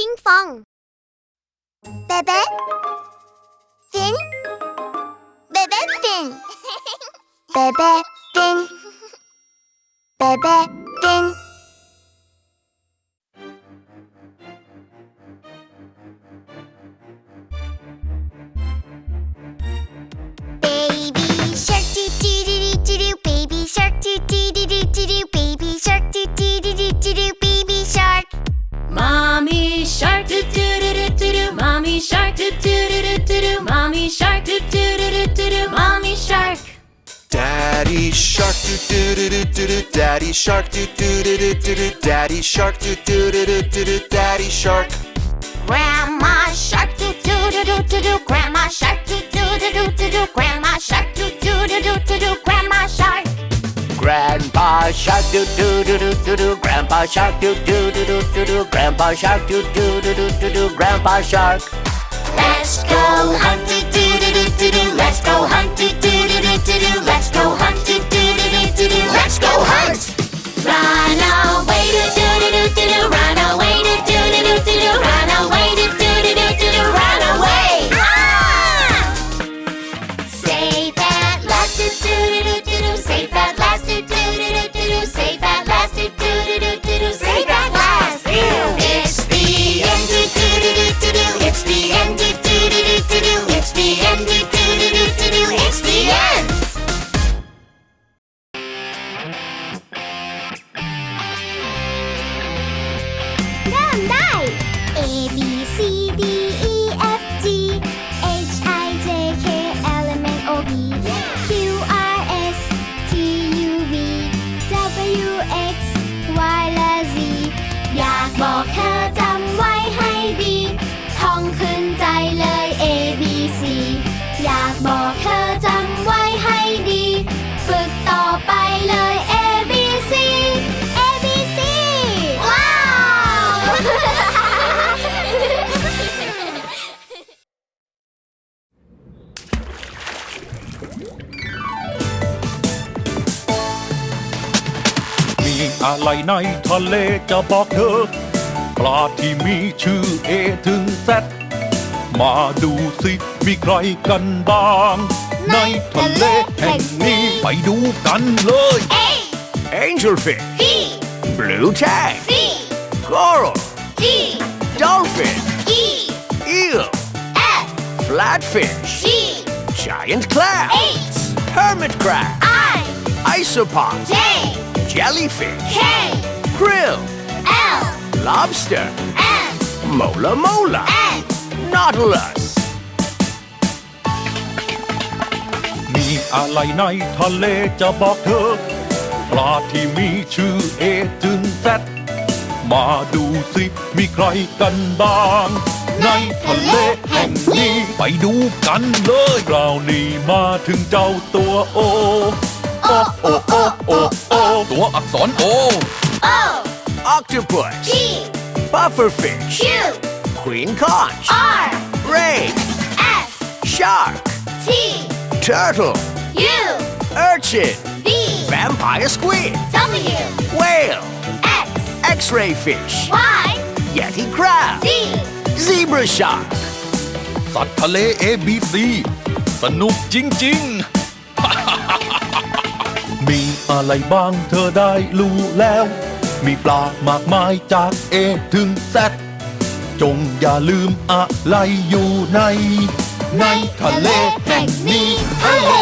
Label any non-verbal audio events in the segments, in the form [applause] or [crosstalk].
พิงฟองเบเบ้ฟินเบเบ้ฟินเบเบ้ฟินเบเบ้ฟิน Baby shark doo doo doo doo doo baby shark doo doo doo doo doo doo baby shark doo doo doo doo doo doo baby shark Mommy shark do do do do do do. Mommy shark do do do do do do. Mommy shark do do do do do do. Mommy shark. Daddy shark do do do do do do. Daddy shark do do do do do do. Daddy shark do do do do do do. Daddy shark. Grandma shark do do do do do do. Grandma shark do do do do do do. Grandma shark do do do do do do. Grandpa Shark do do do do do do Grandpa Shark do do do do do do Grandpa Shark do do do do do do Grandpa Shark Let's go hunting do do do do do Let's go hunting do do do do do Let's go hunting do do do do do Let's go hunt Run away do do do do do Run away do do บอกเธอจำไว้ให้ดี ท่องขึ้นใจเลย A B C อยากบอกเธอจำไว้ให้ดี ฝึกต่อไปเลย A B C A B C ว้าว มีอะไรในทะเลจะบอกเธอ ปลาที่มีชื่อเอถึงแซดมาดูสิมีใครกันบ้าง ในทะเลแห่งนี้ไปดูกันเลย A Angelfish. B Blue tag. C Coral. D Dolphin. E Eel. F Flatfish. G Giant crab. H Hermit crab. I Isopod. J Jellyfish. K Krill. L Lobster. M Mola mola. N Nautilus. มีอะไรในทะเลจะบอกเธอ ปลาที่มีชื่อเอถึงแซดมาดูสิมีใครกันบ้าง ในทะเลแห่งนี้ไปดูกันเลยคราวนี้มาถึงเจ้าตัวโอ โอโอโอโอโอตัวอักษรโอ O Octopus. P Pufferfish. Q Queen conch. R Ray. S Shark. T Turtle. U Urchin. V Vampire squid. W Whale. X X-ray fish. Y Yeti crab. Z Zebra shark. สัตว์ทะเล ABC สนุกจริง ๆ มีอะไรบ้างเธอได้รู้แล้ว [laughs] มีปลามากมายจาก A ถึง Z จงอย่าลืมอะไรอยู่ใน ในทะเลแห่งนี้ทะเล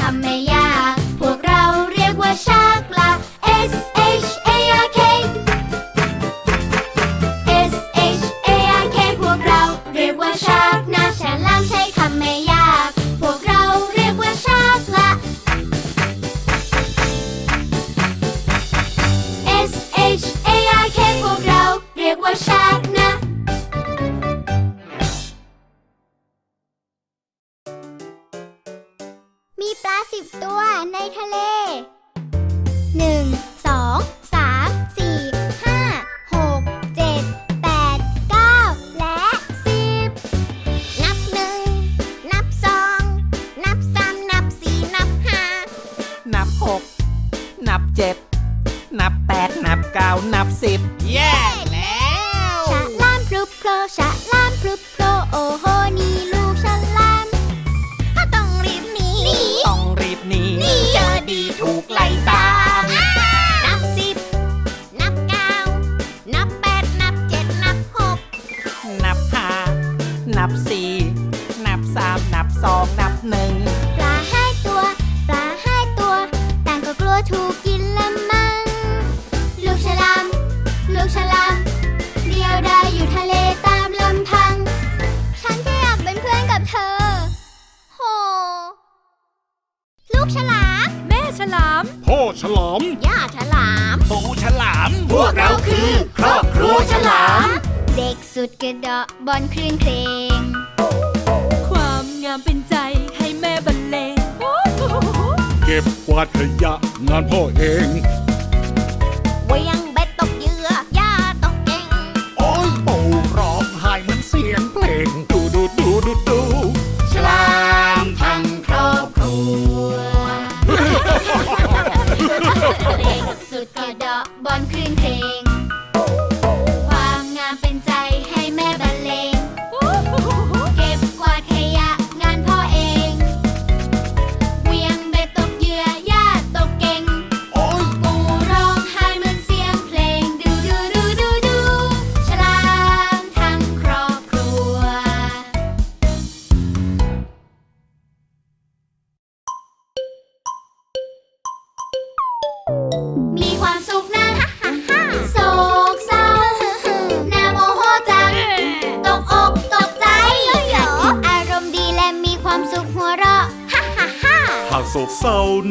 คำไม่ย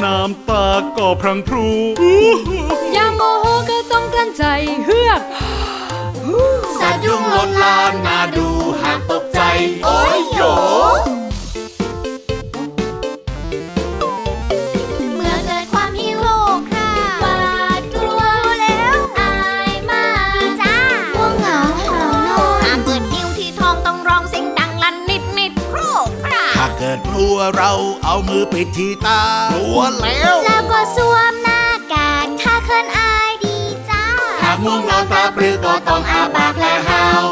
น้ำตาก็พรังพรูยามโมโหก็ต้องกลั้นใจเฮือกสะดุ้งลนลานาดูหากตกใจ โอ้ยโย หัวเราเอามือปิดที่ตาหัวแล้ว แล้วก็สวมหน้ากากถ้าเคินอายดีจ้าหากง่วงนอนตาปรือก็ต้องอาบากและหาว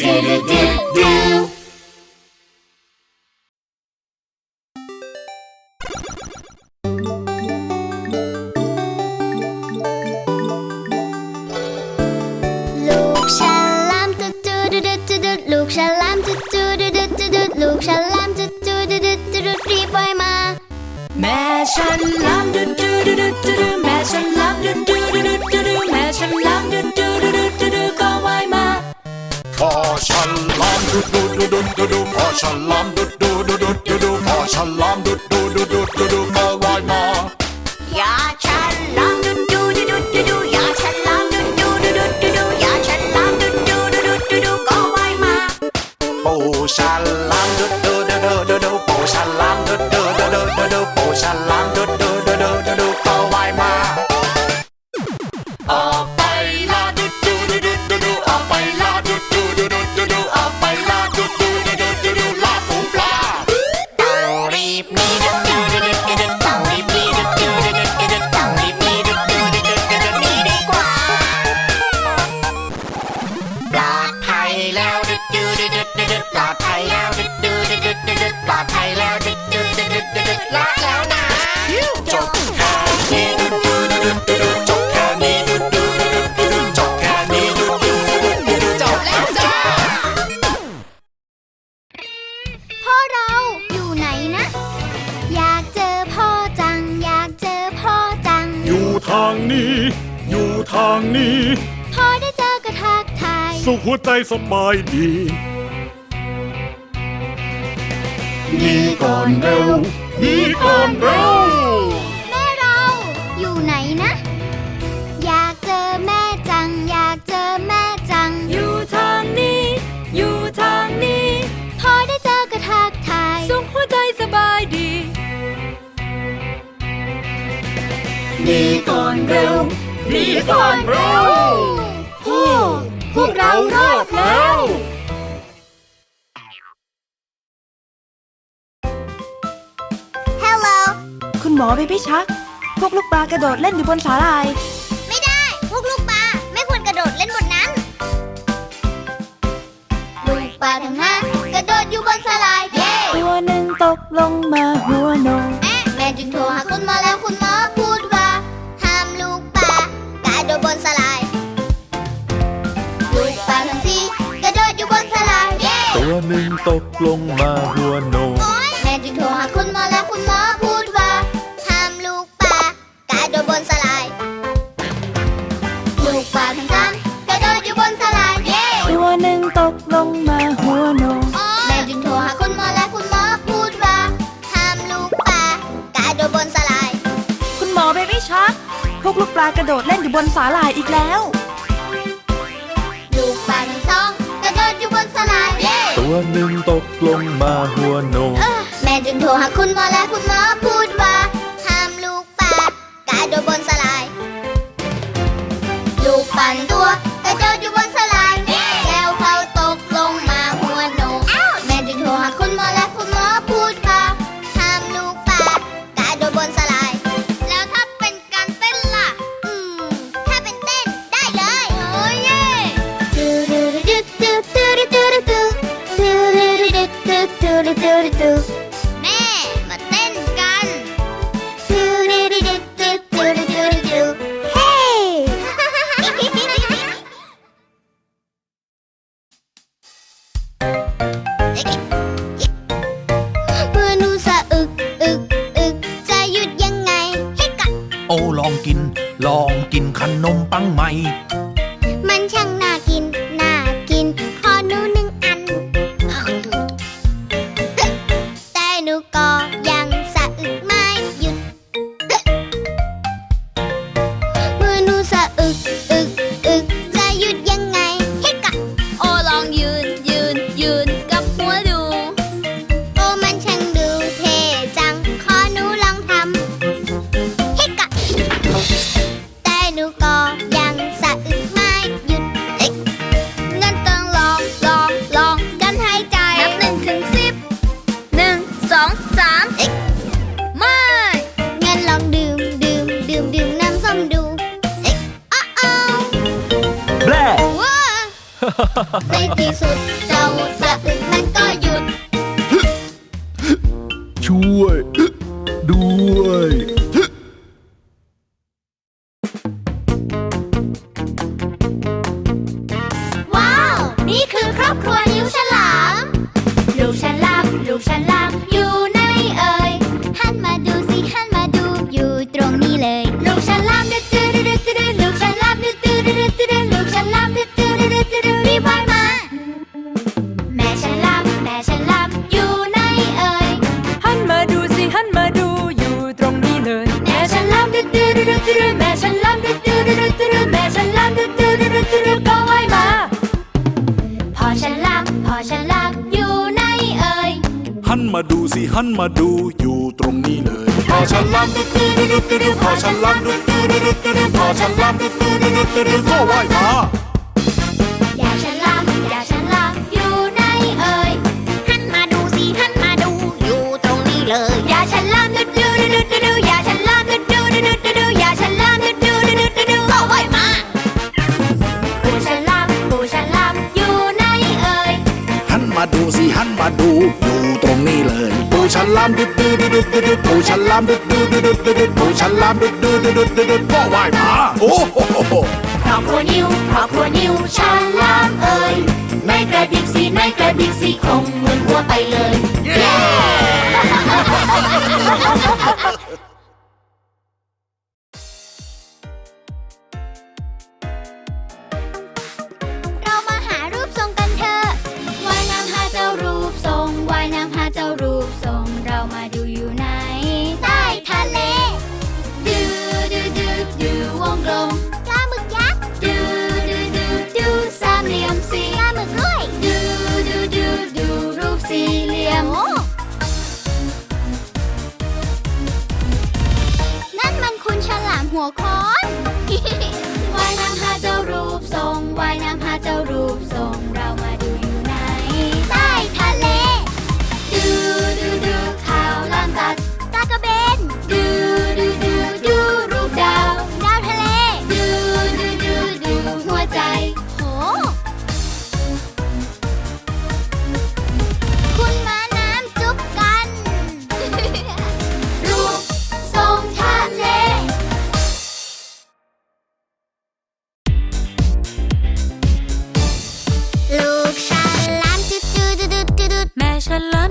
Do do do do. such. สบายดี นีก่อนเร็ว นีก่อนเร็ว แม่เราอยู่ไหนนะ อยากเจอแม่จัง อยากเจอแม่จัง อยู่ทางนี้ อยู่ทางนี้ พอได้เจอก็ทักทายสุขหัวใจสบายดี นีก่อนเร็ว นีก่อนเร็ว วกเรารอดแล้ว Hello คุณหมอเบบี้ชัก พวกลูกปลากระโดดเล่นอยู่บนสาลาย ไม่ได้ พวกลูกปลาไม่ควรกระโดดเล่นบนนั้นลูกปลาทั้งห้ากระโดดอยู่บนสลายเย้ตัวหนึ่งตกลงมาหัวโน แม่แม่จึงโทรหาคุณหมอแล้วคุณหมอ ตัวหนึ่งตกลงมาหัวโน แม่จึงโทรหาคุณหมอแล้วคุณหมอพูดว่าห้ามลูกปลากระโดดบนสลาย ลูกปลาทั้งสามกระโดดอยู่บนสลายเย้ตัวหนึ่งตกลงมาหัวโน แม่จึงโทรหาคุณหมอและคุณหมอพูดว่าห้ามลูกปลากระโดดบนสลาย คุณหมอเบบี้ชักพวกลูกปลากระโดดเล่นอยู่บนสาลายอีกแล้ว ลูกปลาทั้งสองกระโดดอยู่บนสลายเย้ตั วหนึ่งตกลงมาหัวโนเออแม่จึงโทรหาคุณหมอและคุณหมอพูดว่า ห้ามลูกปลากระโดดบนสลาย ลูกปั่นตัวกระโดดอยู่บนส 买。city ฉันลำอยู่ไหนเอ่ย หันมาดูสิหันมาดูอยู่ตรงนี้เลยพอฉันลำดุดดุดดุดดุดดุดพอฉันลำดุดดุดดุดดุดดุดพอฉันลำดุดดุดดุดดุดดุดก็ว่ายมาอย่าฉันลำอย่าฉันลำอยู่ไหนเอ่ย หันมาดูสิหันมาดูอยู่ตรงนี้เลย อย่าฉันลำดืดดืดดืดดืดอย่าฉันลำดืดดืดดืดดืดอ มาดูสิหันมาดูอยู่ตรงนี้เลยปูฉันลำดุดดุดดุดดุดปูฉันลำดุดดุดดุดดุดปูฉันลำดุดดุดดุดดุดก็ว่ายมาโอ้โหครอบครัวนิวครอบครัวนิวฉลามเอ่ยในกระดิกสีในกระดิกสีคงเหมือนหัวไปเลยเย้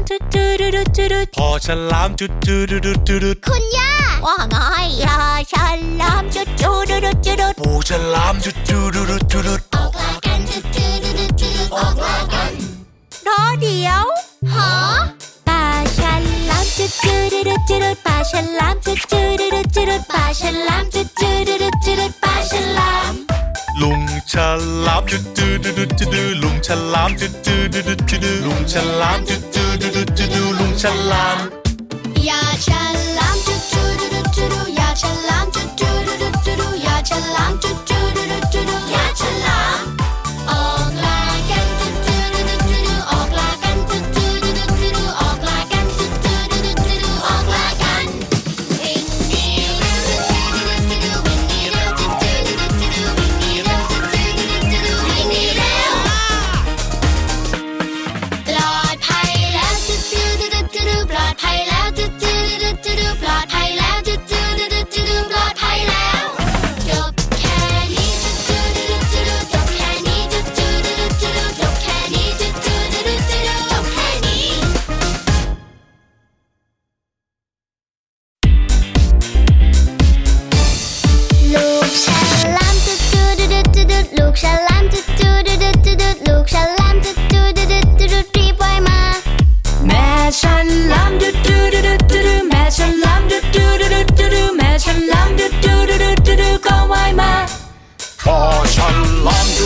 จุดจุดจุดจุดพอฉลามจุดจุดจุดจุดคุณย่าว่าไงยาฉันลามจุดจุดจุดจุดปูฉลามจุดจุดจุดจุดออกลากันจุดจุดจุดจุดออกลากันรอเดี๋ยวหอปลาฉลามจุดจุดจุดจุดปลาฉลามจุดจุดจุดจุดปลาฉลามจุดจุดจุดจุดปลาฉลาม ลุงฉลามจุดจืดจุดจืดลุงฉลามจุดจืดจุดจืดลุงฉลามจุดจืดจุดจืดลุงฉลามยาฉลามจุดจืดจุดจืดยาฉลามจุดจืดจุดจืดยาฉลาม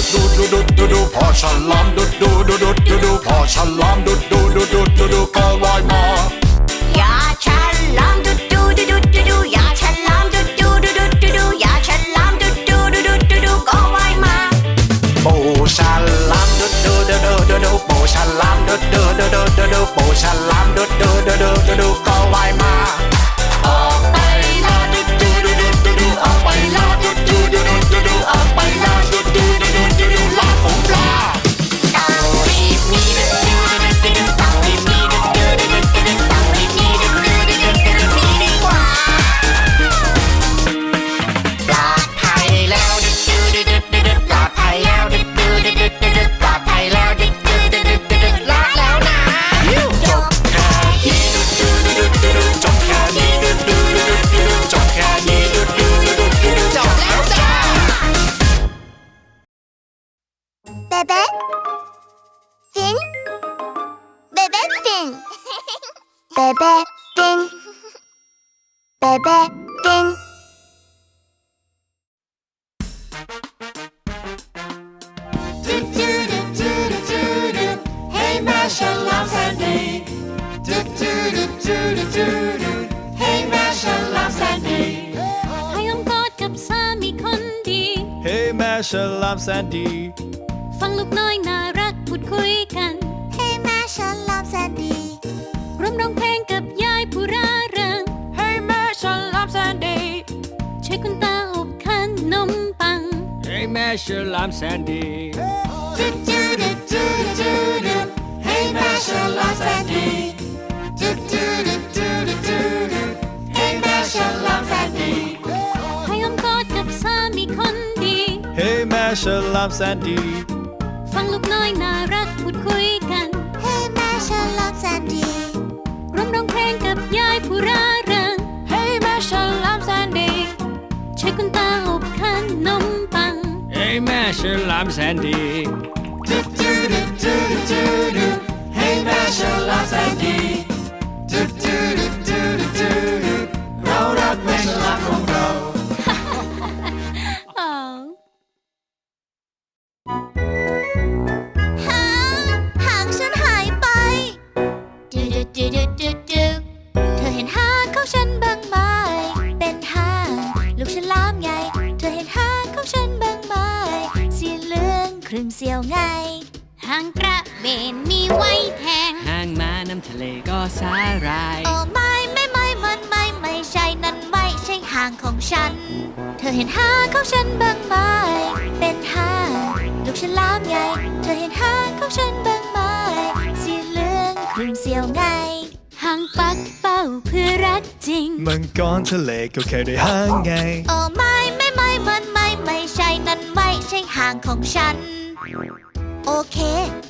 ดุดดูดูดูดูดูพอฉันลามดุดดูดูดูดูดูพอฉันลามดุดดูดูดูดูดูก็ว่ายมาอย่าฉันลามดุดดูดูดูดูดูอย่าฉันลามดุดดูดูดูดูดูอย่าฉันลามดุดดูดูดูดูดูก็ว่ายมาปูฉันลามดุดดูดูดูดูดูปูฉันลามดุดดูดูดูดูดูปูฉันลามดุดดูดูดูดูดูก็ว่ายมา เบเบ้ฟินเบเบ้ฟิน Hey แม่ฉันลามแซนดี้ดูดูดูดูดูดู Hey แม่ฉันลามแซนดี้ให้อ้อมกอดกับสามีคนดีเฮ้แม่ฉลามแซนดี้ฟังลูกน้อยน่ารักพูดคุยกัน Hey แม่ฉันลามแซนดี้ ร่วมร้องเพลงกับยายผู้ร่าเริงให้แม่ฉันลามแซนดี้ช่วยคุณตาอบขนมปังเฮ้แม่ฉลามแซนดี้ดูดูดูดูดูดู Hey แม่ฉันลามแซนดี้ดูดูดูดูดูดู Hey แม่ฉันลามแซนดี้ให้อ้อมกอดกับสามีคนดีเฮ้แม่ฉลามแซนดี้ฟังลูกน้อยน่ารัก ร่วมร้องเพลงกับยายผู้ร่าเริงให้แม่ฉันลามแซนดี้ช่วยคุณตาอบขนมปังเฮ้แม่ฉลามแซนดี้ดูดูดูดูดูดู Hey แม่ฉันลามแซนดี้ดูดูดูดูดู ครึ่งเสียวไง หางกระเบนมีไว้แทงห่างมาน้ำทะเลก็สาหราย โอ้ไม่ไม่ไม่มันไม่ไม่ใช่นั่นไม่ใช่หางของฉัน เธอเห็นหางของฉันบ้างไหมเป็นหางลูกฉลามไง เธอเห็นหางของฉันบ้างไหมสีเหลืองครึ่งเสียวไง หางปักเป้าเพื่อรักจริง มังกรทะเลก็แค่ได้ห่างไง โอ้ไม่ไม่ไม่มันไม่ไม่ใช่นั่นไม่ใช่ หางของฉัน โอเค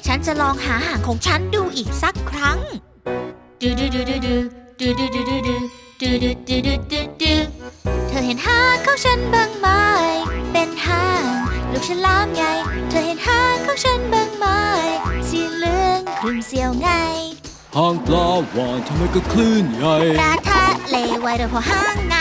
ฉันจะลองหาหางของฉันดูอีกสักครั้ง do do do do do do do do do do do do do do do do เธอเห็นหางของฉันบ้างไหมเป็นหางลูกฉลามไง เธอเห็นหางของฉันบ้างไหมสีเหลืองครึ่งเสียวไงหางปลาวานทำไมก็คลื่นใหญ่ปลาทะเลไว้เดินพอหางไง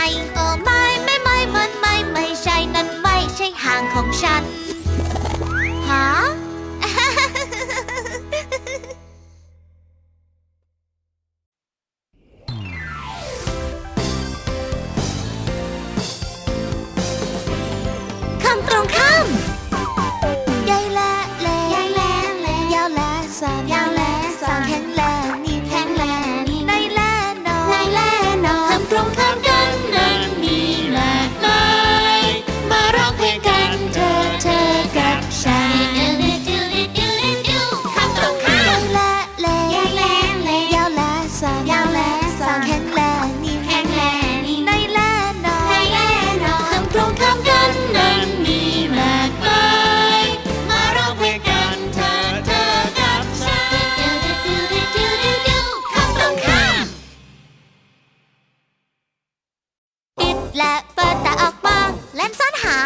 และเปิดตาออกมาเล่นซ่อนหา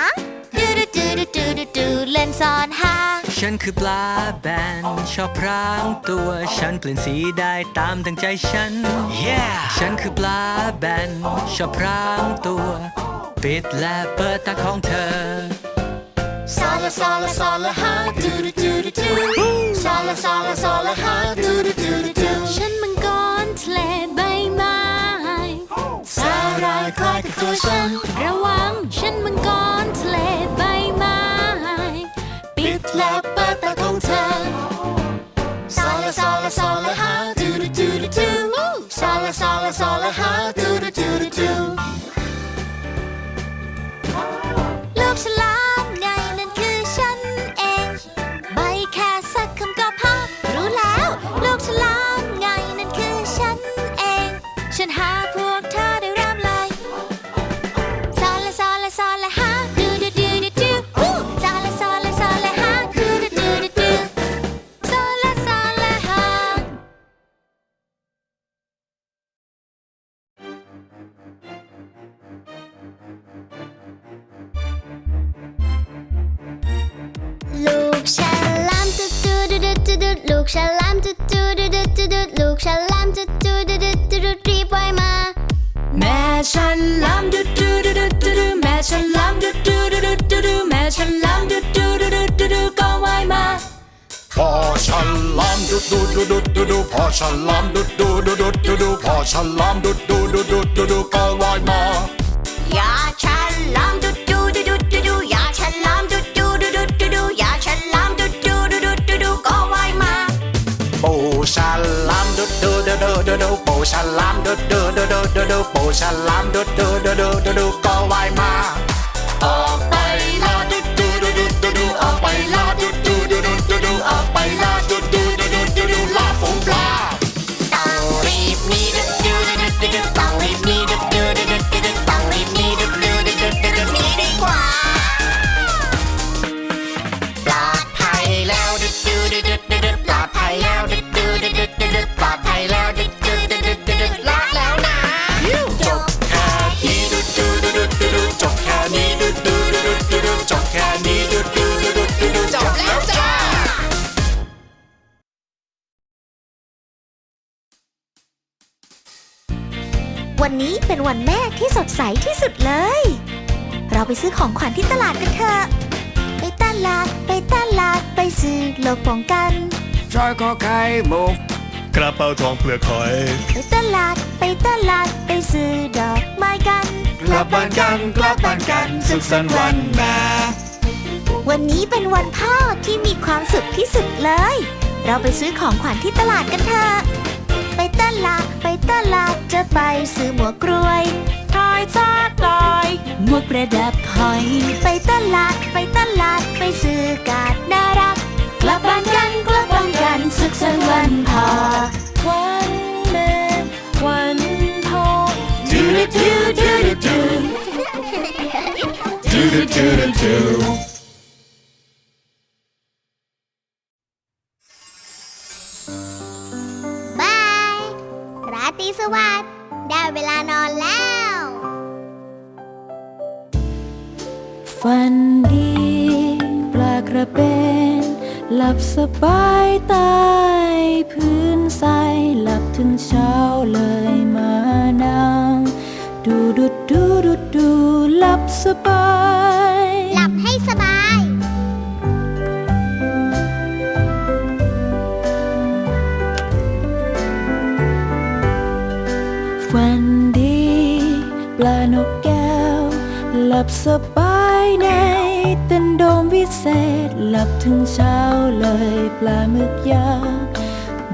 ดูดูดูดูดูดูดูเล่นซ่อนหาฉันคือปลาแบนชอบพรางตัวฉันเปลี่ยนสีได้ตามตั้งใจฉัน yeah! ฉันคือปลาแบนชอบพรางตัว ปิดและเปิดตาของเธอซาลาซาลาซาลาฮาดูดูดูดูดูซาลาซาลาซาลาฮาดูดูดูดูดูฉันมังกรทะเลใบไม้สารายคล้ายกับตัวฉัน ระวังฉันมังกรทะเลใบไม้ปิดและเปิดตาของเธอซาลาซาลาซาลาฮาดูดูดูดูดูซาลาซาลาซาลาฮาดูดูดูดู เดอเดอเดอปูฉลามเดอเดอเดอเดอเดอปูฉลามเดอเดอเดอเดอเดอก็ว่ายมาออกไวันนี้เป็นวันแม่ที่สดใสที่สุดเลย เราไปซื้อของขวัญที่ตลาดกันเถอะ ไปตลาด ไปตลาด ไปซื้อโลกป้องกัน ชอยคอไข่มุก กระเป๋าทองเปลือกหอยไปตลาด ไปตลาด ไปซื้อดอกไม้กัน กลับบ้านกันกลับบ้านกันสุขสันต์วันแม่วันนี้เป็นวันพ่อที่มีความสุขที่สุดเลย เราไปซื้อของขวัญที่ตลาดกันเถอะ ไปตลาดไปตลาดจะไปซื้อหมวกกรวยทอยซอดลอยหมวกประดับหอย ไปตลาดไปตลาดไปซื้อกาดน่ารักกลับบ้านกันกลับบ้านกันสุขสันต์วันพ่อวันแม่วันพ่อดูดูดูดูดูดูดูดูดู สวัสดิ์ได้เวลานอนแล้ว ฝันดีปลากระเบน หลับสบายใต้พื้นทรายหลับถึงเช้าเลยมานั่งดูดูดูดูดูหลับสบาย ลับสบายในเต้นโดมวิเศษ หลับถึงเช้าเลยปลาหมึกยาว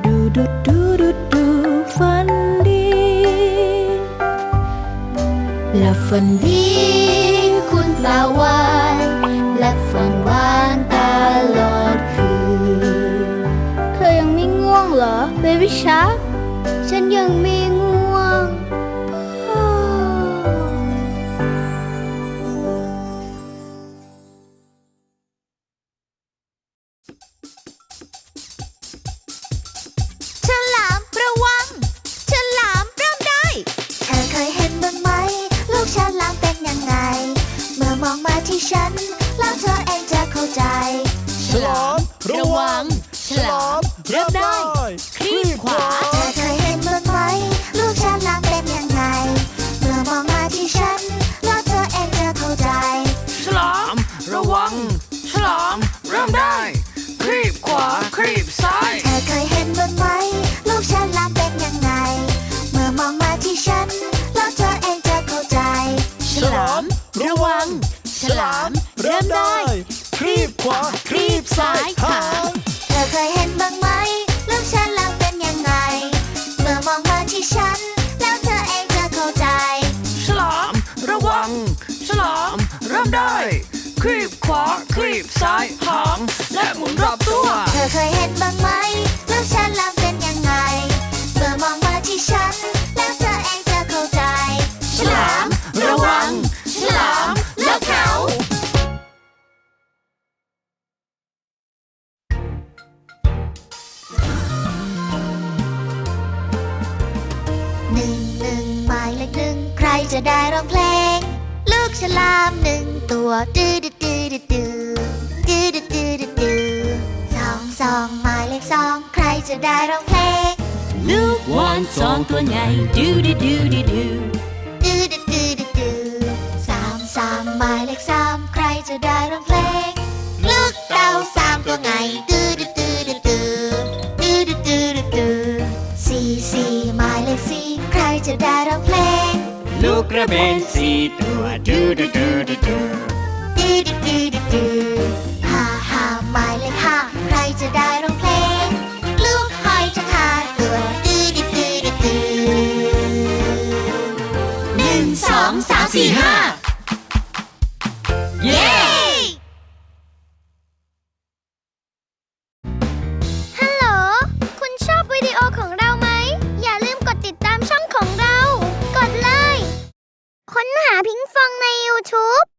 ดูดูดูดูดูฝันดี หลับฝันดีคุณปลาวานหละฝัน ฉลาม ระวัง ฉลาม เริ่มได้คลีบขวาคลีบซ้ายหางเธอเคยเห็นบ้างไหมลูกฉลามเป็นยังไง เมื่อมองมาที่ฉัน แล้วเธอเองจะเข้าใจ ฉลาม ระวัง ฉลาม เริ่มได้ ครีบขวาครีบซ้ายหางและหมุนรอบตัว เธอเคยเห็นบ้างไหมลูกฉลาม จะได้ร้องเพลง ลูกฉลามหนึ่งตัวดื้อดื้อดื้อดื้อดื้อดื้อดื้อดื้อสองสองหมายเลขสองใครจะได้ร้องเพลง ลูกวานสองตัวใหญ่ดูดูดูดูดูดื้อดื้อดื้อดื้อดื้อสามสามหมายเลขสามใครจะได้ร้องเพลง ลูกเต่าสามตัวไงดื้อดื้อดื้อดื้อดื้อดื้อดื้อดื้อดื้อสี่สี่หมายเลขสี่ใครจะได้ร้องเพลง ลูกกระเบนสี่ตัวดูดูดูดูดูดื้อดื้อดื้อดื้อดื้อห้าฮ่าหมายเลขห้าใครจะได้ร้องเพลง ลูกหอยจะขาดตัวดูดื้อดื้อดื้อดื้อหนึ่งสองสามสี่ห้าเย้ 平方的 YouTube。